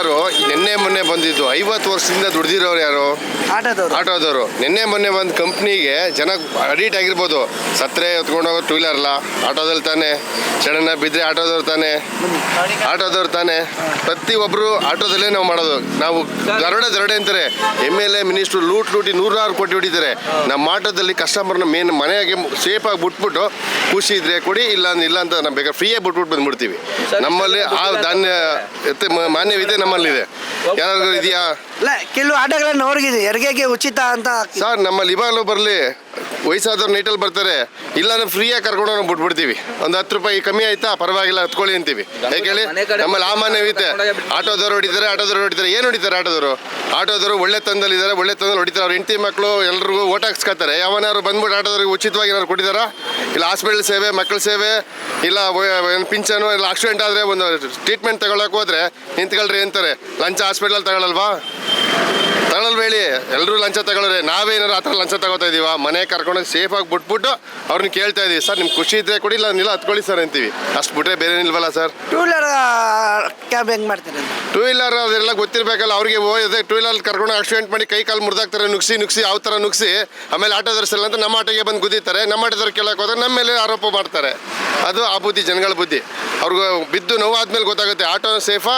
Wheeler ನಿನ್ನೆ ಮೊನ್ನೆ ಬಂದಿದ್ದು ಐವತ್ತು ವರ್ಷದಿಂದ ದುಡ್ದಿರೋರು ಯಾರು ಆಟೋದವರು. ಆಟೋದವರು. ನಿನ್ನೆ ಮೊನ್ನೆ ಒಂದು ಕಂಪ್ನಿಗೆ ಜನ ಅಡಿಟ್ ಆಗಿರ್ಬೋದು. ಸತ್ರೆ ಹೊತ್ಕೊಂಡೋಗೋ ಟೂ ವೀಲರ್ ಅಲ್ಲ ಆಟೋದಲ್ಲಿ ತಾನೆ. ಸಡನ್ನ ಬಿದ್ದರೆ ಆಟೋದವ್ರು ತಾನೆ. ಆಟೋದವ್ರು ತಾನೆ. ಪ್ರತಿ ಪ್ರತಿಯೊಬ್ಬರು ಆಟೋದಲ್ಲೇ ನಾವು ಮಾಡೋದು. ನಾವು ದರೋಡೆ ದರೋಡೆ ಅಂತಾರೆ. M L A minister loot ಲೂಟಿ ನೂರಾರು ಕೋಟಿ ಹೊಡಿತಾರೆ. ನಮ್ಮ ಆಟೋದಲ್ಲಿ ಕಸ್ಟಮರ್ನ ಮೇನ್ ಮನೆಗೆ ಸೇಫಾಗಿ ಬಿಟ್ಬಿಟ್ಟು ಖುಷಿ ಇದ್ರೆ ಕೊಡಿ ಇಲ್ಲ ಅಂದ್ರೆ ಇಲ್ಲ ಅಂತ ನಾವು ಬೇಕಾದ್ರೆ ಫ್ರೀಯೇ ಬಿಟ್ಬಿಟ್ಟು ಬಂದ್ಬಿಡ್ತೀವಿ. ನಮ್ಮಲ್ಲಿ ಆ ಧಾನ್ಯ ಮಾನ್ಯವಿದೆ ನಮ್ಮಲ್ಲಿದೆ. ಯಾರಾದ್ರೂ ಇದೆಯಾ? ಇಲ್ಲ ಕೆಲವು ಆಟಗಳನ್ನು ಹೊರಗಿದೆ ಹೆರಿಗೆಗೆ ಉಚಿತ ಅಂತ ಸರ್ ನಮ್ಮಲ್ಲಿ ಇವಾಗಲೂ ಬರಲಿ. ವಯಸ್ಸಾದವ್ರು ನೈಟಲ್ಲಿ ಬರ್ತಾರೆ ಇಲ್ಲ ಅಂದ್ರೆ ಫ್ರೀಯಾಗಿ ಕರ್ಕೊಂಡು ನಾವು ಬಿಟ್ಬಿಡ್ತೀವಿ. ಒಂದು ಹತ್ತು ರೂಪಾಯಿ ಕಮ್ಮಿ ಆಯ್ತಾ ಪರವಾಗಿಲ್ಲ ಹತ್ಕೊಳ್ಳಿ ಅಂತೀವಿ. ಯಾಕೆ ಹೇಳಿ? ನಮ್ಮಲ್ಲಿ ಆ ಮಾನ್ಯವಿದೆ ಆಟೋದವ್ರು ಹೊಡಿತಾರೆ ಆಟೋದವ್ರು ಹೊಡಿತಾರೆ. ಏನು ಹೊಡಿತಾರೆ ಆಟೋದವರು? ಆಟೋದವರು ಒಳ್ಳೆ ತಂದಲ್ಲಿದ್ದಾರೆ ಒಳ್ಳೆ ತಂದಲ್ಲಿ ಹೊಡಿತಾರೆ. ಅವ್ರ ಹೆಂಡತಿ ಮಕ್ಕಳು ಎಲ್ರಿಗೂ ಓಟ್ ಹಾಕ್ಸ್ಕೊತಾರೆ ಯಾವನಾದ್ರು ಬಂದ್ಬಿಟ್ಟು ಆಟೋದವ್ರಿಗೆ ಉಚಿತವಾಗಿ ಏನಾದ್ರು ಕೊಟ್ಟಿದ್ದಾರಾ ಇಲ್ಲ ಹಾಸ್ಪಿಟಲ್ ಸೇವೆ ಮಕ್ಕಳ ಸೇವೆ ಇಲ್ಲ ಪಿಂಚನು ಇಲ್ಲ ಆಕ್ಸಿಡೆಂಟ್ ಆದರೆ ಒಂದು ಟ್ರೀಟ್ಮೆಂಟ್ ತಗೊಳಕ್ಕೆ ಹೋದ್ರೆ ನಿಂತ್ಕೊಳ್ರಿ ಅಂತಾರೆ. ಲಂಚ ಹಾಸ್ಪಿಟಲ್ ತಗೊಳಲ್ವಾ? ಹೇಳಿ ಎಲ್ಲರೂ ಲಂಚ ತಗೊಳ್ರಿ. ನಾವೇನಾರು ಆ ಥರ ಲಂಚ ತಗೋತಾ ಇದೀವ? ಮನೆ ಕರ್ಕೊಂಡು ಸೇಫಾಗಿ ಬಿಟ್ಬಿಟ್ಟು ಅವ್ರನ್ನ ಕೇಳ್ತಾ ಇದೀವಿ. ಸರ್ ನಿಮ್ಗೆ ಖುಷಿ ಇದ್ರೆ ಕೊಡಿ ಇಲ್ಲ ನಿಲ್ಲ ಹತ್ಕೊಳ್ಳಿ ಸರ್ ಅಂತೀವಿ. ಅಷ್ಟು ಬಿಟ್ರೆ ಬೇರೆ ನಿಲ್ವಲ್ಲ ಸರ್? ಟೂ ವೀಲರ್ ಕ್ಯಾಬ್ ಹೆಂಗೆ ಮಾಡ್ತೀರಿ ಟೂ ವೀಲರ್ ಅದೆಲ್ಲ ಗೊತ್ತಿರಬೇಕಲ್ಲ ಅವ್ರಿಗೆ ಹೋದೆ ಟೂ ವೀಲರ್ ಕರ್ಕೊಂಡು ಆಕ್ಸಿಡೆಂಟ್ ಮಾಡಿ ಕೈ ಕಾಲು ಮುರಿದಾಗ್ತಾರೆ ನುಗ್ಸಿ ನುಗ್ಸಿ ಯಾವ ಥರ ನುಗ್ಸಿ ಆಮೇಲೆ ಆಟೋದರ್ಸಲ್ಲ ಅಂತ ನಮ್ಮ ಆಟೋಗೆ ಬಂದು ಗುದ್ದಿತಾರೆ ನಮ್ಮ ಆಟೋದವ್ರು ಕೇಳಕ್ಕೆ ಹೋದ್ರೆ ನಮ್ಮ ಮೇಲೆ ಆರೋಪ ಮಾಡ್ತಾರೆ. ಅದು ಆ ಬುದ್ಧಿ ಜನಗಳ ಬುದ್ಧಿ. ಅವ್ರಿಗೆ ಬಿದ್ದು ನೋವು ಆದ್ಮೇಲೆ ಗೊತ್ತಾಗುತ್ತೆ ಆಟೋ ಸೇಫಾ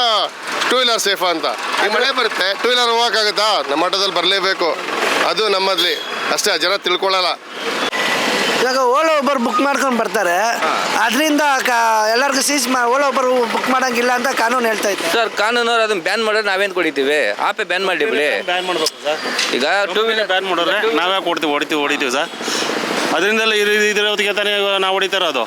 ಟೂ ವೀಲರ್ ಸೇಫಾ ಅಂತ. ಈ ಮಳೆ ಬರುತ್ತೆ ಟೂ ವೀಲರ್ ಹೋಗಕ್ಕಾಗುತ್ತಾ ನಮ್ಮ ಆಟೋದಲ್ಲಿ ಬರಲೇಬೇಕು. ಅದು ನಮ್ಮಲ್ಲಿ. ಅಷ್ಟೇ ಜನ ತಿಳ್ಕೊಳ್ಳಲ್ಲ ಇವಾಗ ಓಲೋ ಒಬ್ಬರು ಬುಕ್ ಮಾಡ್ಕೊಂಡು ಬರ್ತಾರೆ. ಅದರಿಂದ ಎಲ್ಲರಿಗೂ ಸೀಸ್ ಮಾ ಓಲೋ ಒಬ್ಬರು ಬುಕ್ ಮಾಡೋಂಗಿಲ್ಲ ಅಂತ ಕಾನೂನು ಹೇಳ್ತಾ ಇತ್ತು ಸರ್ ಕಾನೂನವ್ರು ಅದನ್ನು ಬ್ಯಾನ್ ಮಾಡಿದ್ರೆ ನಾವೇನು ಕೊಡಿತೀವಿ? ಆಪೇ ಬ್ಯಾನ್ ಮಾಡಿ ಬಿಡಿ ಬ್ಯಾನ್ ಮಾಡ್ಬೇಕು ಸರ್. ಈಗ ಟೂ ವೀಲರ್ ಬ್ಯಾನ್ ಮಾಡಿದ್ರೆ ನಾವೇ ಕೊಡ್ತೀವಿ ಹೊಡಿತೀವಿ ಹೊಡಿತೀವಿ ಸರ್. ಅದರಿಂದಲೇ ಇದ್ರೊತ್ತಿಗೆ ತಾನೇ ನಾವು ಹೊಡಿತಾರೋ ಅದು?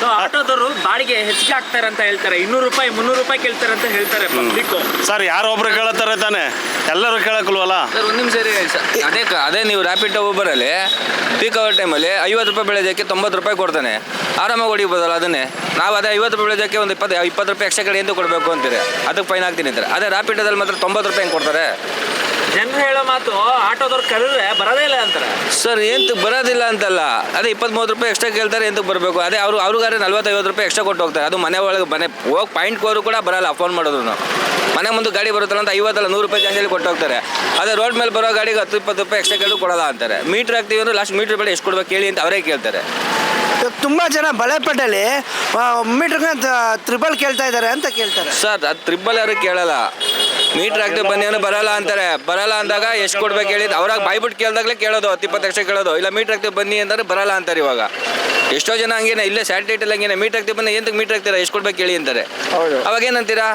ಸೊ ಆಟೋದವರು ಬಾಡಿಗೆ ಹೆಚ್ಚಿಗೆ ಹಾಕ್ತಾರೆ ಅಂತ ಹೇಳ್ತಾರೆ. ಇನ್ನೂರು ರೂಪಾಯಿ ಮುನ್ನೂರು ರೂಪಾಯಿ ಕೇಳ್ತಾರೆ ಅಂತ ಹೇಳ್ತಾರೆ ಪಬ್ಲಿಕ್ ಸರ್ ಯಾರು ಒಬ್ರು ಕೇಳತ್ತಾರೆ ತಾನೆ? ಎಲ್ಲರೂ ಕೇಳಕ್ಕಲ್ವಲ್ಲ ಸರ್ ಒಂದು ನಿಮಿಷ ರೀ ಅದೇ ಕ- ಅದೇ ನೀವು ರ್ಯಾಪಿಡ್ ಊಬರಲ್ಲಿ ಪೀಕ್ ಅವರ್ ಟೈಮಲ್ಲಿ ಐವತ್ತು ರೂಪಾಯಿ ಬೆಳೆದಕ್ಕೆ ತೊಂಬತ್ತು ರೂಪಾಯಿ ಕೊಡ್ತಾನೆ. ಆರಾಮಾಗಿ ಹೊಡಿಬೋದಲ್ಲ ಅದನ್ನೇ? ನಾವು ಅದೇ ಐವತ್ತು ರೂಪಾಯಿ ಬೆಳೆದಕ್ಕೆ ಒಂದು ಇಪ್ಪತ್ತು ಇಪ್ಪತ್ತು ರೂಪಾಯಿ ಎಕ್ಸ್ಟ್ರಾ ಕಡೆ ಎಂದು ಕೊಡಬೇಕು ಅಂತೀರಿ. ಅದಕ್ಕೆ ಫೈನ್ ಹಾಕ್ತೀನಿ ಅಂತಾರೆ. ಅದೇ ರ್ಯಾಪಿಡದಲ್ಲಿ ಮಾತ್ರ ತೊಂಬತ್ತು ರೂಪಾಯಿ ಹೆಂಗೆ ಕೊಡ್ತಾರೆ? ಜನರು ಹೇಳೋ ಮಾತು ಆಟೋದವ್ರು ಕರೆದ್ರೆ ಬರೋದೇ ಇಲ್ಲ ಅಂತಾರೆ. ಸರ್ ಎಂತ ಬರೋದಿಲ್ಲ ಅಂತಲ್ಲ. ಅದೇ ಇಪ್ಪತ್ತು ಮೂವತ್ತು ರೂಪಾಯಿ ಎಕ್ಸ್ಟ್ರಾ ಕೇಳ್ತಾರೆ ಎಂತಕ್ಕೆ ಬರಬೇಕು. ಅದೇ ಅವರು ಅವ್ರಿಗಾರೆ ನಲ್ವತ್ತೈವತ್ತು ರೂಪಾಯಿ ಎಕ್ಸ್ಟ್ರಾ ಕೊಟ್ಟು ಹೋಗ್ತಾರೆ. ಅದು ಮನೆ ಒಳಗೆ ಮನೆ ಹೋಗಿ ಪಾಯಿಂಟ್ ಕೋರು ಕೂಡ ಬರಲ್ಲ ಫೋನ್ ಮಾಡೋದು ಮನೆ ಮುಂದೆ ಗಾಡಿ ಬರುತ್ತಲ್ಲ ಅಂತ ಐವತ್ತಲ್ಲ ನೂರು ರೂಪಾಯಿ ಜಾಸ್ತಿ ಕೊಟ್ಟು ಹೋಗ್ತಾರೆ. ಅದೇ ರೋಡ್ ಮೇಲೆ ಬರೋ ಗಾಡಿಗೆ ಹತ್ತು ಇಪ್ಪತ್ತು ರೂಪಾಯಿ ಎಕ್ಸ್ಟ್ರಾ ಕೇಳಿ ಕೊಡಲ್ಲ ಅಂತಾರೆ. ಮೀಟ್ರ್ ಹಾಕ್ತೀವಿ ಅಂದ್ರೆ ಲಾಸ್ಟ್ ಮೀಟ್ರ್ ಬೆಳೆ ಎಷ್ಟು ಕೊಡ್ಬೇಕು ಕೇಳಿ ಅಂತ ಅವರೇ ಕೇಳ್ತಾರೆ. ತುಂಬಾ ತುಂಬ ಜನ ಬಳೆಪೇಟೆಯಲ್ಲಿ ಮೀಟ್ರ್ಗೆ ತ್ರಿಬಲ್ ಕೇಳ್ತಾ ಇದ್ದಾರೆ ಅಂತ ಕೇಳ್ತಾರೆ. ಸರ್ ಅದು ತ್ರಿಬಲ್ ಯಾರು ಕೇಳಲ್ಲ. ಮೀಟ್ರ್ ಹಾಕ್ತೀವಿ ಬನ್ನಿ ಅಂದ್ರೆ ಬರಲ್ಲ ಅಂತಾರೆ. ಬರಲ್ಲ ಅಂದಾಗ ಎಷ್ಟು ಕೊಡ್ಬೇಕು ಹೇಳಿದ್? ಅವ್ರಾಗ ಬಾಯ್ಬಿಟ್ಟು ಕೇಳ್ದಾಗಲೇ ಕೇಳೋದು ಹತ್ತು ಇಪ್ಪತ್ತು ಲಕ್ಷ ಕೇಳೋದು. ಇಲ್ಲ ಮೀಟ್ರ್ ಹಾಕ್ತೀವಿ ಬನ್ನಿ ಅಂದ್ರೆ ಬರಲ್ಲ ಅಂತಾರೆ ಇವಾಗ. ಎಷ್ಟೋ ಜನ ಹಂಗೇನೆ ಇಲ್ಲೇ ಸ್ಯಾಟಲೈಟಲ್ಲಿ ಹಂಗೇನೆ ಮೀಟ್ರ್ ಹಾಕ್ತೀವಿ ಬನ್ನಿ ಎಂತಕ್ಕೆ ಮೀಟ್ರ್ ಹಾಕ್ತೀರಾ? ಎಷ್ಟು ಕೊಡ್ಬೇಕು ಕೇಳಿ ಅಂತಾರೆ. ಹೌದು. ಅವಾಗ ಏನಂತೀರಾ?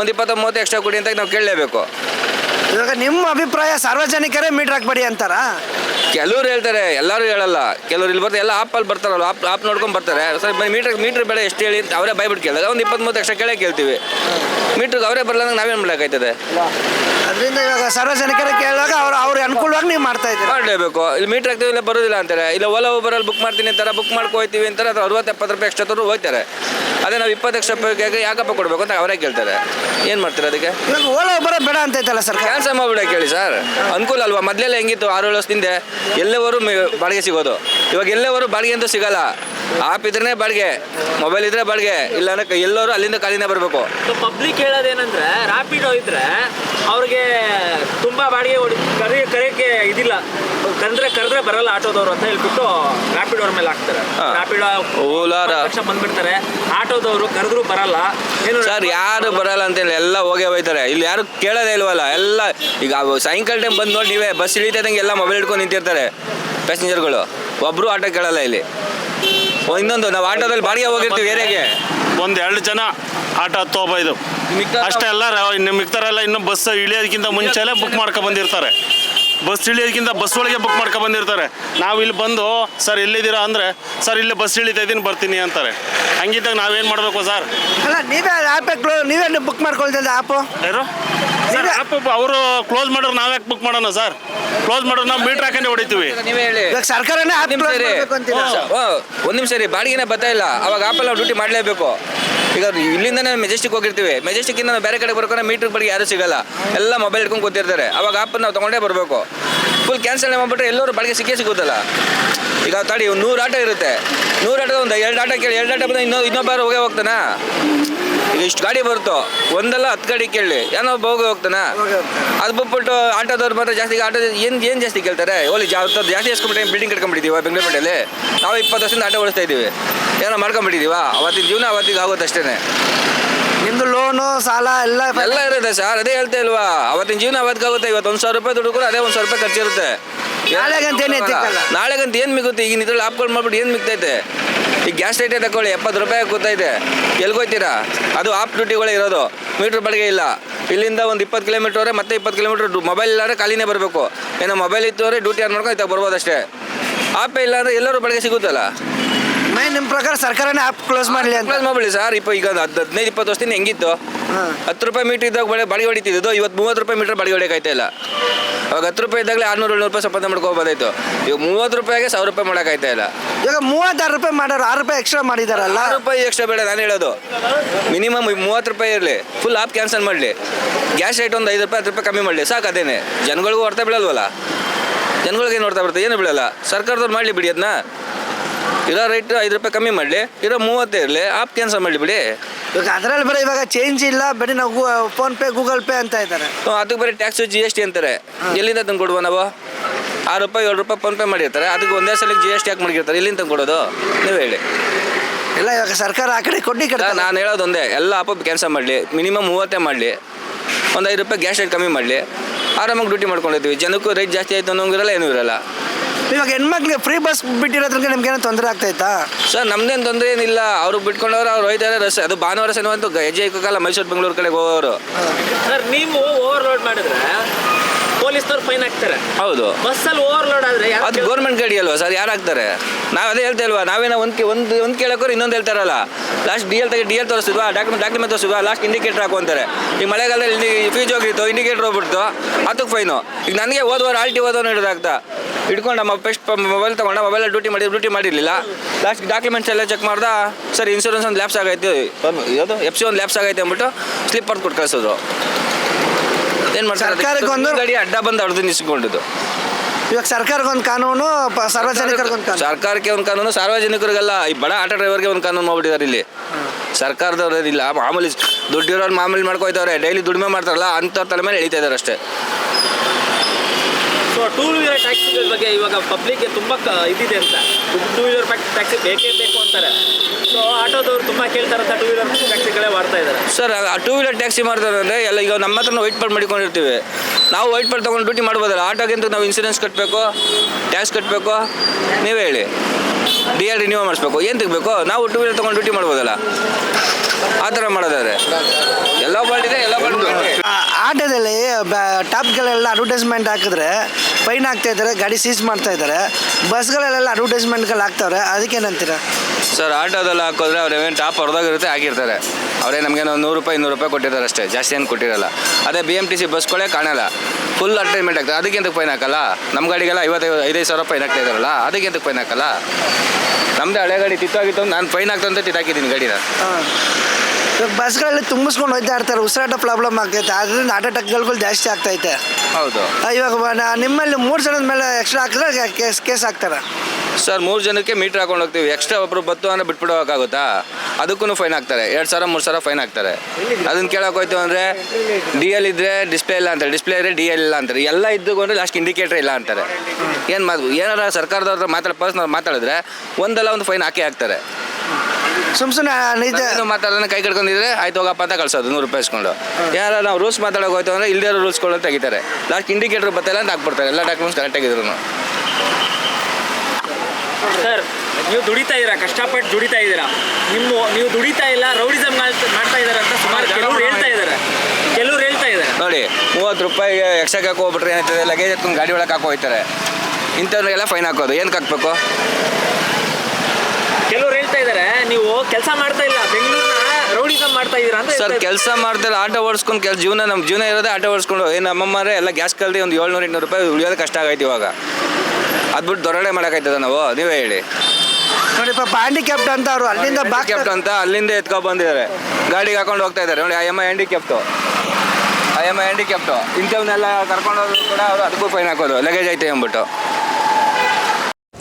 ಒಂದು ಇಪ್ಪತ್ತು ಮೂವತ್ತು ಎಕ್ಸ್ಟ್ರಾ ಕೊಡಿ ಅಂತ ನಾವು ಕೇಳಲೇಬೇಕು. ಇವಾಗ ನಿಮ್ಮ ಅಭಿಪ್ರಾಯ ಸಾರ್ವಜನಿಕರೇ ಮೀಟ್ರ್ ಹಾಕ್ಬೇಡಿ ಅಂತಾರಾ? ಕೆಲವ್ರು ಹೇಳ್ತಾರೆ ಎಲ್ಲರೂ ಹೇಳಲ್ಲ. ಕೆಲವ್ರು ಇಲ್ಲಿ ಬರ್ತಾರೆ ಎಲ್ಲ ಆಪಲ್ಲಿ ಬರ್ತಾರಲ್ಲ ಆಪ್ ಆಪ್ ನೋಡ್ಕೊಂಡು ಬರ್ತಾರೆ. ಸರ್ ಮೀಟ್ರ್ ಮೀಟ್ರ್ ಬೆಲೆ ಎಷ್ಟು ಹೇಳಿ ಅಂತ ಅವರೇ ಬಾಯ್ಬಿಟ್ಟು ಕೇಳಿದಾಗ ಒಂದು ಇಪ್ಪತ್ತ್ಮೂರು ಲಕ್ಷ ಕೇಳೇ ಕೇಳ್ತೀವಿ. ಮೀಟ್ರಿಗೆ ಅವರೇ ಬರಲ್ಲ ಅಂದ್ರೆ ನಾವೇನು ಮಾಡೋಕ್ಕಾಯ್ತದೆ ಅದರಿಂದ ಇವಾಗ ಸಾರ್ವಜನಿಕರ ಕೇಳಿದಾಗ ಅವ್ರು ಅವ್ರ ಅನುಕೂಲವಾಗಿ ನೀವು ಮಾಡ್ತಾ ಇದ್ದೀರಾ. ಮಾಡಲೇಬೇಕು. ಇಲ್ಲಿ ಮೀಟ್ರ್ ಹಾಕ್ತೀವಿ ಇಲ್ಲ ಬರೋದಿಲ್ಲ ಅಂತಾರೆ. ಇಲ್ಲ ಓಲಾ ಊಬರಲ್ಲಿ ಬುಕ್ ಮಾಡ್ತೀನಿ ಅಂತಾರೆ ಬುಕ್ ಮಾಡ್ಕೊ ಹೋಗ್ತೀವಿ ಅಂತಾರೆ ಅದು ಅರವತ್ತು ಎಪ್ಪತ್ತು ರೂಪಾಯಿ ಎಕ್ಸ್ಟ್ರಾ ತರೂ ಹೋಗ್ತಾರೆ. ಅದೇ ನಾವು ಇಪ್ಪತ್ತು ಲಕ್ಷ ರೂಪಾಯಿ ಯಾಕಪ್ಪ ಕೊಡಬೇಕು ಅಂತ ಅವರೇ ಕೇಳ್ತಾರೆ. ಏನು ಮಾಡ್ತಾರೆ ಅದಕ್ಕೆ? ಇವಾಗ ಓಬರ ಒಬ್ಬರ ಬೇಡ ಅಂತ ಐತಲ್ಲ ಸರ್ ಕ್ಯಾನ್ಸಲ್ ಮಾಡ್ಬಿಡ ಕೇಳಿ ಸರ್ ಅನುಕೂಲ ಅಲ್ವಾ? ಮೊದಲೆಲ್ಲ ಹೆಂಗಿತ್ತು? ಆರು ಏಳು ವರ್ಷದಿಂದ ಎಲ್ಲೆವರು ಬಾಡಿಗೆ ಸಿಗೋದು. ಇವಾಗ ಎಲ್ಲವರು ಬಾಡಿಗೆ ಅಂತೂ ಸಿಗಲ್ಲ. ಆಪ್ ಇದ್ರೆ ಬಾಡಿಗೆ ಮೊಬೈಲ್ ಇದ್ರೆ ಬಾಡಿಗೆ ಇಲ್ಲ ಅಂದ್ರೆ ಎಲ್ಲರೂ ಅಲ್ಲಿಂದ ಕಾಲಿಂದ ಬರಬೇಕು. ಪಬ್ಲಿಕ್ ಹೇಳೋದೇನಂದ್ರೆ ರಾಪಿಡ್ ಇದ್ರೆ ಅವ್ರಿಗೆ ತುಂಬಾ ಬಾಡಿಗೆ ಹೊಡಿ ಕರೆ ಕರೆಯಕ್ಕೆ ಇದಿಲ್ಲ. ಕರೆದ್ರೆ ಕರೆದ್ರೆ ಬರಲ್ಲ ಆಟೋದವ್ರು ಅಂತ ಹೇಳ್ಬಿಟ್ಟು ರಾಪಿಡ್ ಅವ್ರ ಮೇಲೆ ಹಾಕ್ತಾರೆ. ರಾಪಿಡ್. ತಕ್ಷಣ ಬಂದ್ಬಿಡ್ತಾರೆ. ಆಟೋದವರು ಕರೆದ್ರು ಬರಲ್ಲ. ಏನು ಸರ್ ಯಾರು ಬರಲ್ಲ. ಅಂತೇಳಿ ಎಲ್ಲ ಹೋಗೇ ಹೋಯ್ತಾರೆ. ಇಲ್ಲಿ ಯಾರು ಕೇಳೋದೇ ಇಲ್ವಲ್ಲ ಎಲ್ಲ ಈಗ ಸಾಯಂಕಾಲ ಟೈಮ್ ಬಂದು ನೋಡಿ ನೀವೇ ಬಸ್ ಇಳಿತದಂಗೆ ಎಲ್ಲ ಮೊಬೈಲ್ ಹಿಡ್ಕೊಂಡು ನಿಂತಿರ್ತಾರೆ ಪ್ಯಾಸೆಂಜರ್ಗಳು ಒಬ್ಬರು ಆಟೋ ಕೇಳಲ್ಲ ಇಲ್ಲಿ. ಇನ್ನೊಂದು ನಾವು ಆಟೋದಲ್ಲಿ ಬಾಡಿಗೆ ಹೋಗಿರ್ತೀವಿ ಏರಿಯಾಗೆ. ಒಂದು ಎರಡು ಜನ ಆಟೋ ಹತ್ತು ಇದು. ಅಷ್ಟೇ ಎಲ್ಲ ಇನ್ನು ಮಿಕ್ತಾರೆಲ್ಲ ಇನ್ನು ಬಸ್ ಇಳಿಯೋದಕ್ಕಿಂತ ಮುಂಚೆಲೇ ಬುಕ್ ಮಾಡ್ಕೊ ಬಂದಿರ್ತಾರೆ. ಬಸ್ ಇಳಿಯೋದಕ್ಕಿಂತ ಬಸ್ ಒಳಗೆ ಬುಕ್ ಮಾಡ್ಕೊ ಬಂದಿರ್ತಾರೆ. ನಾವು ಇಲ್ಲಿ ಬಂದು ಸರ್ ಎಲ್ಲಿದ್ದೀರಾ? ಅಂದರೆ ಸರ್ ಇಲ್ಲಿ ಬಸ್ ಇಳಿತಾ ಇದ್ದೀನಿ ಬರ್ತೀನಿ ಅಂತಾರೆ. ಹಂಗಿದ್ದಾಗ ನಾವೇನು ಮಾಡಬೇಕು ಸರ್? ಅಲ್ಲ ನೀವೇ ಆ್ಯಪ್ ನೀವೇ ಬುಕ್ ಮಾಡ್ಕೊಳ್ತಿದ್ದ ಆ್ಯಪು ಯಾರು? ಸರ್ ಆ್ಯಪ್ ಅವರು ಕ್ಲೋಸ್ ಮಾಡೋರು ನಾವು ಯಾಕೆ ಬುಕ್ ಮಾಡೋಣ ಸರ್? ಕ್ಲೋಸ್ ಮಾಡೋರು ನಾವು ಮೀಟರ್ ಹಾಕೊಂಡೆ ಹೊಡಿತೀವಿ. ನೀವೇ ಹೇಳಿ. ಇವಾಗ ಸರ್ಕಾರನೇ ನಿಮಿಷ ರೀ ಮಾಡಬೇಕು ಅಂತೀರಾ? ಓ, ಒಂದ್ ನಿಮಿಷ ರೀ ಬಾಡಿಗೆನೇ ಬರ್ತಾ ಇಲ್ಲ. ಅವಾಗ ಆಪಲ್ ನಾವು ಡ್ಯೂಟಿ ಮಾಡಲೇಬೇಕು. ಈಗ ಇಲ್ಲಿಂದನೇ ಮೆಜೆಸ್ಟಿಕ್ ಹೋಗಿರ್ತೀವಿ. ಮೆಜೆಸ್ಟಿಕ್ ಇಂದ ನಾವು ಬೇರೆ ಕಡೆ ಬರ್ಕೊಂಡ್ರೆ ಮೀಟರ್ ಬಡಿಗೆ ಯಾರು ಸಿಗಲ್ಲ. ಎಲ್ಲ ಮೊಬೈಲ್ ಇಟ್ಕೊಂಡು ಕೂತಿರ್ತಾರೆ. ಅವಾಗ ಆಪ್ ನಾವು ತಗೊಂಡೇ ಬರಬೇಕು. ಫುಲ್ ಕ್ಯಾನ್ಸಲ್ ಮಾಡ್ಬಿಟ್ರೆ ಎಲ್ಲರೂ ಬಾಡಿಗೆ ಸಿಕ್ಕೇ ಸಿಗುತ್ತಲ್ಲ. ಈಗ ತಡಿ ಒಂದು ನೂರು ಆಟೋ ಇರುತ್ತೆ. ನೂರು ಆಟೋ ಒಂದು ಎರಡು ಆಟೋ ಕೇಳಿ ಎರಡು ಆಟೋ ಬಂದ ಇನ್ನೊ ಇನ್ನೊಬ್ಬರು ಹೋಗೇ ಹೋಗ್ತಾನಾ? ಈಗ ಇಷ್ಟು ಗಾಡಿ ಬರುತ್ತೋ ಒಂದಲ್ಲ ಹತ್ತು ಗಾಡಿ ಕೇಳಿ. ಏನೋ ಬೋಗ ಹೋಗ್ತಾನ? ಹೋಗಿ ಹೋಗ್ತಾನೆ. ಅದು ಬಿಟ್ಬಿಟ್ಟು ಆಟೋದವ್ರು ಮಾತ್ರ ಜಾಸ್ತಿ ಆಟೋ ಏನು ಏನು ಜಾಸ್ತಿ ಕೇಳ್ತಾರೆ? ಓಲಿ ಜಾಸ್ತಿ ಜಾಸ್ತಿ ಎಸ್ಕೊಂಡ್ಬಿಟ್ಟು ಬಿಲ್ಡಿಂಗ್ ಕಟ್ಕೊಂಡ್ಬಿಟ್ಟಿದ್ದೀವ ಬೆಂಗಳೂರಲ್ಲಿ ನಾವು ಇಪ್ಪತ್ತು ವರ್ಷದಿಂದ ಆಟೋ ಓಡಿಸ್ತಾ ಇದ್ದೀವಿ. ಏನೋ ಮಾಡ್ಕೊಂಡ್ಬಿಟ್ಟಿದ್ದೀವ ಅವತ್ತಿನ ಜೀವನ ಅವತ್ತಿಗೆ ಆಗೋದು ಅಷ್ಟೇ ನಿಮ್ದು ಲೋನು ಸಾಲ ಎಲ್ಲ ಎಲ್ಲ ಇರುತ್ತೆ ಸರ್ ಅದೇ ಹೇಳ್ತಾ ಇಲ್ವಾ? ಅವತ್ತಿನ ಜೀವನ ಅವತ್ತಿಗಾಗುತ್ತೆ ಇವತ್ತು ಒಂದು ಸಾವಿರ ರೂಪಾಯಿ ದುಡ್ಡು ಕೂಡ ಅದೇ ಒಂದು ಸಾವಿರ ರೂಪಾಯಿ ಖರ್ಚಿರುತ್ತೆ. ನಾಳೆಗಂತ ಏನ್. ನಾಳೆಗಂತ ಏನು ಮಿಗುತ್ತೆ? ಈಗಿನ ಇದ್ರಲ್ಲಿ ಆಪ್ಕೊಂಡು ಮಾಡ್ಬಿಟ್ಟು ಏನು ಮಿಗ್ತೈತೆ? ಈಗ ಗ್ಯಾಸ್ ರೇಟೇ ತಗೊಳ್ಳಿ ಎಪ್ಪತ್ತು ರೂಪಾಯಿ ಕೂತೈತೆ. ಎಲ್ಗೋಯ್ತೀರಾ ಅದು ಆಫ್ ಡ್ಯೂಟಿಗಳೇ ಇರೋದು. ಮೀಟ್ರ್ ಬಾಡಿಗೆ ಇಲ್ಲ. ಇಲ್ಲಿಂದ ಒಂದು ಇಪ್ಪತ್ತು ಕಿಲೋಮೀಟ್ರ್ ಮತ್ತೆ ಇಪ್ಪತ್ತು ಕಿಲೋಮೀಟ್ರ್ ಮೊಬೈಲ್ ಇಲ್ಲಾಂದ್ರೆ ಖಾಲಿನೇ ಬರಬೇಕು. ಏನೋ ಮೊಬೈಲ್ ಇತ್ತು ಡ್ಯೂಟಿ ಆನ್ ಮಾಡ್ಕೊಂಡು ಇತ್ತಾಗ ಬರ್ಬೋದು ಅಷ್ಟೇ ಆಪೇ ಇಲ್ಲ ಅಂದರೆ ಎಲ್ಲರೂ ಬಾಡಿಗೆ ಸಿಗುತ್ತಲ್ಲ? ನಿಮ್ಮ ಪ್ರಕಾರ ಸರ್ಕಾರನೇ ಆ್ಯಪ್ ಕ್ಲೋಸ್ ಮಾಡಲಿ ಅಂತ? ಕ್ಲೋಸ್ ಮಾಡ್ಬಿಡಿ ಸರ್. ಇಪ್ಪ ಈಗ ಒಂದು ಹತ್ತು ಹದಿನೈದು ಇಪ್ಪತ್ತು ವರ್ಷದಿಂದ ಹೆಂಗಿತ್ತು? ಹತ್ತು ರೂಪಾಯಿ ಮೀಟರ್ ಇದ್ದಾಗ ಬಳೆ ಬಾಡಿಗೆ ಹೊಡಿತಿದ್ದು ಇವತ್ತು ಮೂವತ್ತು ರೂಪಾಯಿ ಮೀಟ್ರ್ ಬಾಡಿಗೆ ಹೊಡಿಯೋಕ್ಕಾಯ್ತಾ ಇಲ್ಲ. ಅವಾಗ ಹತ್ತು ರೂಪಾಯಿ ಇದ್ದಾಗಲೇ ಆರ್ನೂರು ಏಳ್ನೂರು ರೂಪಾಯಿ ಸಂಪಾದನೆ ಮಾಡ್ಕೋಬೋದಾಯ್ತು ಈಗ ಮೂವತ್ತು ರೂಪಾಯಿಗೆ ಸಾವಿರ ರೂಪಾಯಿ ಮಾಡೋಕ್ಕಾಯ್ತಾ ಇಲ್ಲ. ಇವಾಗ ಮೂವತ್ತಾರು ರೂಪಾಯಿ ಮಾಡೋರು ಆರು ರೂಪಾಯಿ ಎಕ್ಸ್ಟ್ರಾ ಮಾಡಿದಾರಲ್ಲ? ಆರು ರೂಪಾಯಿ ಎಕ್ಸ್ಟ್ರಾ ಬೇಡ ನಾನು ಹೇಳೋದು. ಮಿನಿಮಮ್ ಮೂವತ್ತು ರೂಪಾಯಿ ಇರಲಿ. ಫುಲ್ ಆಪ್ ಕ್ಯಾನ್ಸಲ್ ಮಾಡಲಿ. ಗ್ಯಾಸ್ ರೇಟ್ ಒಂದು ಐದು ರೂಪಾಯಿ ಹತ್ತು ರೂಪಾಯಿ ಕಮ್ಮಿ ಮಾಡಲಿ. ಸಾಕು ಅದೇನೆ. ಜನಗಳಿಗೂ ಹೊರತಾ ಬೀಳಲ್ವಲ್ಲ? ಜನಗಳಿಗೆ ಏನು ನೋಡ್ತಾ ಬರುತ್ತೆ? ಏನು ಬೀಳಲ್ಲ? ಸರ್ಕಾರದವ್ರು ಮಾಡಲಿ ಬಿಡಿ ಅದನ್ನ ಇರೋ ರೇಟ್ ಐದು ರೂಪಾಯಿ ಕಮ್ಮಿ ಮಾಡಲಿ ಇರೋ ಮೂವತ್ತೇ ಇರಲಿ ಆಪ್ ಕ್ಯಾನ್ಸಲ್ ಮಾಡಲಿ ಬಿಡಿ. ಇವಾಗ ಅದರಲ್ಲಿ ಬರೀ ಇವಾಗ ಚೇಂಜ್ ಇಲ್ಲ ಬರೀ ನಾವು ಫೋನ್ ಪೇ ಗೂಗಲ್ ಪೇ ಅಂತ ಇದ್ದಾರೆ. ಅದಕ್ಕೆ ಬರೀ ಟ್ಯಾಕ್ಸು ಜಿ ಎಸ್ ಟಿ ಅಂತಾರೆ. ಎಲ್ಲಿಂದ ತಂದು ಕೊಡುವ ನಾವು? ಆರು ರೂಪಾಯಿ ಏಳು ರೂಪಾಯಿ ಫೋನ್ ಪೇ ಮಾಡಿರ್ತಾರೆ. ಅದಕ್ಕೆ ಒಂದೇ ಸಲ ಜಿ ಎಸ್ ಟಿ ಹಾಕಿ ಮಾಡಿರ್ತಾರೆ ಎಲ್ಲಿಂದ ತಂದು ಕೊಡೋದು? ನೀವು ಹೇಳಿ. ಎಲ್ಲ ಇವಾಗ ಸರ್ಕಾರ ಆ ಕಡೆ ಕೊಟ್ಟು ಈ ಕಡೆ ನಾನು ಹೇಳೋದು ಒಂದೇ ಎಲ್ಲ ಆಪ್ ಕ್ಯಾನ್ಸಲ್ ಮಾಡಲಿ ಮಿನಿಮಮ್ ಮೂವತ್ತೇ ಮಾಡಲಿ. ಒಂದು ಐದು ರೂಪಾಯಿ ಗ್ಯಾಸ್ ರೇಟ್ ಕಮ್ಮಿ ಮಾಡಲಿ. ಆರಾಮಾಗಿ ಡ್ಯೂಟಿ ಮಾಡ್ಕೊಂಡಿದ್ದೀವಿ. ಜನಕ್ಕೂ ರೇಟ್ ಜಾಸ್ತಿ ಆಯಿತು ಅನ್ನೋಂಗಿರಲ್ಲ ಏನೂ ಇರಲ್ಲ. ಇವಾಗ ಹೆಣ್ಮಕ್ಳಿಗೆ ಫ್ರೀ ಬಸ್ ಬಿಟ್ಟಿರೋದ್ರಿಂದ ನಿಮ್ಗೆ ಏನೋ ತೊಂದರೆ ಆಗ್ತೈತಾ ಸರ್ ನಮ್ದೇನು ತೊಂದರೆ ಏನಿಲ್ಲ. ಅವ್ರು ಬಿಟ್ಕೊಂಡವ್ರು ಅವ್ರು ಹೋಯ್ತಾರೆ. ರಸ್ ಅದು ಭಾನುವಾರ ಶನಿವಾರ ಅಂತೂ ಹೆಜ್ಜೆ ಇಕ್ಕಲ್ಲ ಮೈಸೂರು ಬೆಂಗಳೂರು ಕಡೆಗೆ ಹೋಗೋರು. ಸರ್ ನೀವು ಓವರ್ಲೋಡ್ ಮಾಡಿದ್ರೆ ಪೊಲೀಸ್ನವ್ರು ಫೈನ್ ಹಾಕ್ತಾರೆ ಹೌದು. ಬಸ್ಸಲ್ಲಿ ಓವರ್ಲೋಡ್ ಆದ್ರೆ ಯಾರು ಅದು ಗೌರ್ಮೆಂಟ್ ಗಾಡಿ ಅಲ್ವಾ ಸರ್ ಯಾರು ಹಾಕ್ತಾರೆ? ನಾವು ಅದೇ ಹೇಳ್ತಾ ಇಲ್ವಾ? ನಾವೇನೋ ಒಂದು ಒಂದು ಒಂದು ಕೇಳೋಕ್ಕೋರು ಇನ್ನೊಂದು ಹೇಳ್ತಾರಲ್ಲ. ಲಾಸ್ಟ್ ಡಿ ಎಲ್ ತೆಗೆ ಡಿ ಎಲ್ ತೋರಿಸಿದ್ವಾ ಡಾಕ್ಯುಮೆಂಟ್ ಡಾಕ್ಯುಮೆಂಟ್ ತೋರಿಸಿದ್ವಾ ಲಾಸ್ಟ್ ಇಂಡಿಕೇಟರ್ ಹಾಕು ಅಂತಾರೆ. ಈ ಮಳೆಗಾಲದಲ್ಲಿ ಫ್ಯೂಜ್ ಹೋಗಿತ್ತು ಇಂಡಿಕೇಟರ್ ಹೋಗ್ಬಿಡ್ತು. ಅದಕ್ಕೆ ಫೈನು ಈಗ ನನಗೆ ಹೋದವಾರ ಆಲ್ಟಿ ಹೋದವನು ಹಿಡಿದಾಗ್ತಾ. ಹಿಡ್ಕೊಂಡು ಪೆಸ್ಟ್ ಮೊಬೈಲ್ ತಗೊಂಡ ಮೊಬೈಲಲ್ಲಿ ಡ್ಯೂಟಿ ಮಾಡಿ ಡ್ಯೂಟಿ ಮಾಡಿರಲಿಲ್ಲ. ಲಾಸ್ಟ್ ಡಾಕ್ಯುಮೆಂಟ್ಸ್ ಎಲ್ಲ ಚೆಕ್ ಮಾಡ್ದ ಸರ್ ಇನ್ಶೂರೆನ್ಸ್ ಒಂದು ಲ್ಯಾಪ್ಸ್ ಆಗೈತೆ. ಯಾವುದು? ಎಫ್ ಸಿ ಒಂದು ಲ್ಯಾಪ್ಸ್ ಆಗೈತೆ ಅಂದ್ಬಿಟ್ಟು ಸ್ಲಿಪ್ ಅಂತ ಕೊಟ್ಟು ಕಳಿಸಿದ್ರು ಏನು ಮಾಡ್ತಾರೆ ಸರ್ಕಾರಕ್ಕೆ ಒಂದು- ಗಾಡಿ ಅಡ್ಡ ಬಂದು ಅಡ್ದು ನಿಲ್ಸ್ಕೊಂಡಿದ್ದು ಇವಾಗ ಸರ್ಕಾರಕ್ಕೊಂದು ಕಾನೂನು ಸಾರ್ವಜನಿಕರಿಗೆ ಸಾರ್ವಜನಿಕರಿಗೊಂದು ಕಾನೂನು. ಸರ್ಕಾರಕ್ಕೆ ಒಂದು ಕಾನೂನು ಸಾರ್ವಜನಿಕರಿಗೆಲ್ಲ ಈ ಬಡ ಆಟೋ ಡ್ರೈವರ್ಗೆ ಒಂದು ಕಾನೂನು ಮಾಡ್ಬಿಟ್ಟಿದ್ದಾರೆ ಇಲ್ಲಿ. ಸರ್ಕಾರದವ್ರು ಇಲ್ಲ ಮಾಮೂಲಿ ದುಡ್ಡಿರೋರು ಮಾಮೂಲಿ ಮಾಡ್ಕೊಯ್ತವ್ರೆ ಡೈಲಿ ದುಡಿಮೆ ಮಾಡ್ತಾರಲ್ಲ ಅಂಥವ್ರ ತಲೆ ಮೇಲೆ ಎಳಿತಾ ಇದ್ದಾರೆ ಅಷ್ಟೇ. ಟೂ ವೀಲರ್ ಟ್ಯಾಕ್ಸಿಗಳ ಬಗ್ಗೆ ಇವಾಗ ಪಬ್ಲಿಕ್ಗೆ ತುಂಬ ಕ- ಇದಿದೆ ಅಂತ. ಟೂ ವೀಲರ್ ಟ್ಯಾಕ್ಸಿ ಬೇಕೇ ಬೇಕು ಅಂತಾರೆ. ಸೊ ಆಟೋದವ್ರು ತುಂಬ ಕೇಳ್ತಾರಂತ ಟೂ ವೀಲರ್ ಟ್ಯಾಕ್ಸಿಗಳೇ ಮಾಡ್ತಾ ಇದ್ದಾರೆ ಸರ್ ಟೂ ವೀಲರ್ ಟ್ಯಾಕ್ಸಿ ಮಾಡ್ತಾರೆ ಅಂದರೆ ಎಲ್ಲ ಈಗ ನಮ್ಮ ಹತ್ರ ವೈಟ್ ಪಾರ್ಟ್ ಮಾಡಿಕೊಂಡಿರ್ತೀವಿ. ನಾವು ವೈಟ್ ಪಾರ್ಟ್ ತೊಗೊಂಡು ಡ್ಯೂಟಿ ಮಾಡ್ಬೋದಲ್ಲ ಆಟೋಗಿಂತ ನಾವು ಇನ್ಸೂರೆನ್ಸ್ ಕಟ್ಟಬೇಕು ಟ್ಯಾಕ್ಸ್ ಕಟ್ಟಬೇಕು ನೀವೇ ಹೇಳಿ. ಡಿ ಆರ್ ರಿನ್ಯೂ ಮಾಡಿಸ್ಬೇಕು. ಏನು ತೆಗಬೇಕು ನಾವು ಟೂ ವೀಲರ್ ತೊಗೊಂಡು ಡ್ಯೂಟಿ ಮಾಡ್ಬೋದಲ್ಲ. ಆ ಥರ ಮಾಡೋದಾದ್ರೆ. ಎಲ್ಲ ಇದೆ ಎಲ್ಲ ಬಾಲ್ಟ್ ಆ, ಆಟೋದಲ್ಲಿ ಟಾಪ್ಗಳೆಲ್ಲ ಅಡ್ವರ್ಟೈಸ್ಮೆಂಟ್ ಹಾಕಿದ್ರೆ ಫೈನ್ ಆಗ್ತಾ ಇದ್ದಾರೆ ಗಾಡಿ ಸೀಸ್ ಮಾಡ್ತಾ ಇದ್ದಾರೆ. ಬಸ್ಗಳಲ್ಲೆಲ್ಲ ಅಡ್ವರ್ಟೈಸ್ಮೆಂಟ್ಗಳು ಹಾಕ್ತಾವ್ರೆ ಅದಕ್ಕೇನಂತೀರ ಸರ್ ಆಟೋದಲ್ಲಿ ಹಾಕೋದ್ರೆ ಅವ್ರು ಏನು ಟಾಪ್ ಹೊರದಾಗಿರುತ್ತೆ ಆಗಿರ್ತಾರೆ. ಅವ್ರೇ ನಮಗೆ ಒಂದು ನೂರು ರೂಪಾಯಿ ಇನ್ನೂರು ರೂಪಾಯಿ ಕೊಟ್ಟಿದ್ದಾರೆ ಅಷ್ಟೇ ಜಾಸ್ತಿ ಏನು ಕೊಟ್ಟಿರಲ್ಲ. ಅದೇ ಬಿ ಎಂ ಟಿ ಸಿ ಬಸ್ಗಳೇ ಕಾಣಲ್ಲ ಫುಲ್ ಅಡ್ವರ್ಟೈಸ್ಮೆಂಟ್ ಆಗ್ತದೆ. ಅದಕ್ಕೆ ಎಂತಕ್ಕೆ ಫೈನ್ ಹಾಕಲ್ಲ? ನಮ್ಮ ಗಾಡಿಗೆಲ್ಲ ಐವತ್ತೈದು ಐದೈದು ಸಾವಿರ ಫೈನ್ ಹಾಕ್ತಾ ಇದ್ದಾರಲ್ಲ ಅದಕ್ಕೆ ಎಂತಕ್ಕೆ ಫೈನ್ ಹಾಕಲ್ಲ? ನಮ್ಮದೇ ಹಳೆ ಗಾಡಿ ತಿತ್ತಾಗಿತ್ತು ನಾನು ಫೈನ್ ಹಾಕ್ತಂತ ತಿತ್ತಾಕಿದ್ದೀನಿ ಗಾಡಿನ. ಹಾಂ. ಇವಾಗ ಬಸ್ಗಳಲ್ಲಿ ತುಂಬಿಸ್ಕೊಂಡು ಹೋಗ್ತಾ ಇರ್ತಾರೆ ಉಸಿರಾಟ ಪ್ರಾಬ್ಲಮ್ ಆಗ್ತೈತೆ. ಅದರಿಂದ ಹಾರ್ಟ್ ಅಟ್ಯಾಕ್ಗಳು ಜಾಸ್ತಿ ಆಗ್ತೈತೆ. ಹೌದು. ಆ, ಇವಾಗ ನಾ- ನಿಮ್ಮಲ್ಲಿ ಮೂರು ಜನದ ಮೇಲೆ ಎಕ್ಸ್ಟ್ರಾ ಹಾಕಿದ್ರೆ ಕೇಸ್ ಕೇಸ್ ಹಾಕ್ತಾರೆ ಸರ್ ಮೂರು ಜನಕ್ಕೆ ಮೀಟ್ರ್ ಹಾಕೊಂಡು ಹೋಗ್ತೀವಿ. ಎಕ್ಸ್ಟ್ರಾ ಒಬ್ಬರು ಬತ್ತು ಅಂದರೆ ಬಿಟ್ಬಿಡೋಕ್ಕಾಗುತ್ತಾ ಅದಕ್ಕೂ ಫೈನ್ ಹಾಕ್ತಾರೆ ಎರಡು ಸಾವಿರ ಮೂರು ಸಾವಿರ ಫೈನ್ ಹಾಕ್ತಾರೆ ಅದನ್ನ ಕೇಳೋಕೆ ಹೋಯ್ತು ಅಂದರೆ ಡಿ ಎಲ್ ಇದ್ರೆ ಡಿಸ್ಪ್ಲೇ ಇಲ್ಲ ಅಂತಾರೆ. ಡಿಸ್ಪ್ಲೇ ಇದ್ರೆ ಡಿ ಎಲ್ ಇಲ್ಲ ಅಂತಾರೆ. ಎಲ್ಲ ಇದ್ದು ಅಂದರೆ ಲಾಸ್ಟ್ ಇಂಡಿಕೇಟರ್ ಇಲ್ಲ ಅಂತಾರೆ. ಏನು ಮಾತು ಏನಾರ ಸರ್ಕಾರದವ್ರ ಮಾತಾಡ ಪರ್ಸ್ನವ್ರು ಮಾತಾಡಿದ್ರೆ ಒಂದಲ್ಲ ಒಂದು ಫೈನ್ ಹಾಕಿ ಹಾಕ್ತಾರೆ. ಸುಮ್ ಸುಮ್ಮನೆ ನಿಜ ಮಾತಾಡೋದನ್ನ ಕೈ ಕಟ್ಕೊಂಡಿದ್ರೆ ಆಯ್ತು ಹೋಗಪ್ಪ ಅಂತ ಕಳ್ಸೋದು ನೂರು ರೂಪಾಯಿ ಇಸ್ಕೊಂಡು. ಯಾರು ನಾವು ರೂಲ್ಸ್ ಮಾತಾಡೋಕೆ ಹೋಯ್ತು ಅಂದರೆ ಇಲ್ಲದೇ ರೂಲ್ಸ್ಗಳು ತೆಗಿತಾರೆ. ಲಾಸ್ಟ್ ಇಂಡಿಕೇಟರ್ ಬತ್ತಲ್ಲ ಅಂತ ಹಾಕ್ಬಿಡ್ತಾರೆ. ಎಲ್ಲ ಡಾಕ್ಯುಮೆಂಟ್ಸ್ ಕರೆಕ್ಟಾಗಿದ್ರು ಸರ್ ನೀವು ದುಡಿತಾ ಇದ್ದೀರಾ? ಕಷ್ಟಪಟ್ಟು ದುಡಿತಾ ಇದ್ದೀರಾ? ನಿಮ್ಮ ನೀವು ದುಡಿತಾ ಇಲ್ಲ ರೌಡಿಸಮ್ ಮಾಡ್ತಾ ಇದ್ದಾರೆ ಅಂತ ಸುಮಾರು ಕೆಲವ್ರು ಹೇಳ್ತಾ ಇದ್ದಾರೆ. ಕೆಲವ್ರು ಹೇಳ್ತಾ ಇದ್ದಾರೆ. ನೋಡಿ ಮೂವತ್ತು ರೂಪಾಯಿ ಎಕ್ಸ್ಟ್ರಾ ಹಾಕಿ ಹೋಗ್ಬಿಟ್ರೆ ಏನಾಯ್ತದೆ ಲಗೇಜ್ ಎತ್ಕೊಂಡು ಗಾಡಿ ಒಳಗೆ ಹಾಕೋ ಹೋಯ್ತಾರೆ ಇಂಥವ್ರಿಗೆಲ್ಲ ಫೈನ್ ಹಾಕೋದು. ಏನಕ್ಕೆ ಹಾಕ್ಬೇಕು? ನೀವು ಕೆಲಸ ಮಾಡ್ತಾ ಇಲ್ಲ ಬೆಂಗಳೂರಿನ ರೌಡಿಸಮ್ ಮಾಡ್ತಾ ಇದ್ದೀರಾ ಅಂತ ಸರ್. ಕೆಲಸ ಮಾಡ್ತಾರೆ ಆಟೋ ಓಡಿಸ್ಕೊಂಡು ಕೆಲಸ ಜೀವನ ನಮ್ಮ ಜೀವನ ಇರೋದೇ ಆಟೋ ಓಡಿಸ್ಕೊಂಡು ಏನು ನಮ್ಮಮ್ಮರೇ ಎಲ್ಲ ಗ್ಯಾಸ್ ಕಲ್ದಿ ಒಂದು ಏಳ್ನೂರು ಎಂಟ್ನೂರು ರೂಪಾಯಿ ಉಳಿಯೋದು ಕಷ್ಟ ಆಗೈತೆ ಇವಾಗ. ಅದ್ಬಿಟ್ಟು ದೊರಡೆ ಮಾಡೋಕ್ಕಾಯ್ತದ ನಾವು? ನೀವೇ ಹೇಳಿ. ನೋಡಿ ಪಾಂಡಿ ಹ್ಯಾಂಡಿಕ್ಯಾಪ್ಟ್ ಅಂತ ಅವರು ಅಲ್ಲಿಂದ ಬಾಕ್ ಕ್ಯಾಪ್ಟ್ ಅಂತ ಅಲ್ಲಿಂದ ಎತ್ಕೊಂಡು ಬಂದಿದ್ದಾರೆ. ಗಾಡಿಗೆ ಹಾಕೊಂಡು ಹೋಗ್ತಾ ಇದ್ದಾರೆ. ನೋಡಿ I M I handicapped I M I handicapped ಇಂಥವನ್ನೆಲ್ಲ ಕರ್ಕೊಂಡು ಹೋದ್ರು ಕೂಡ ಅವರು ಅದಕ್ಕೂ ಫೈನ್ ಹಾಕೋದು ಲಗೇಜ್ ಐತೆ ಅಂದ್ಬಿಟ್ಟು.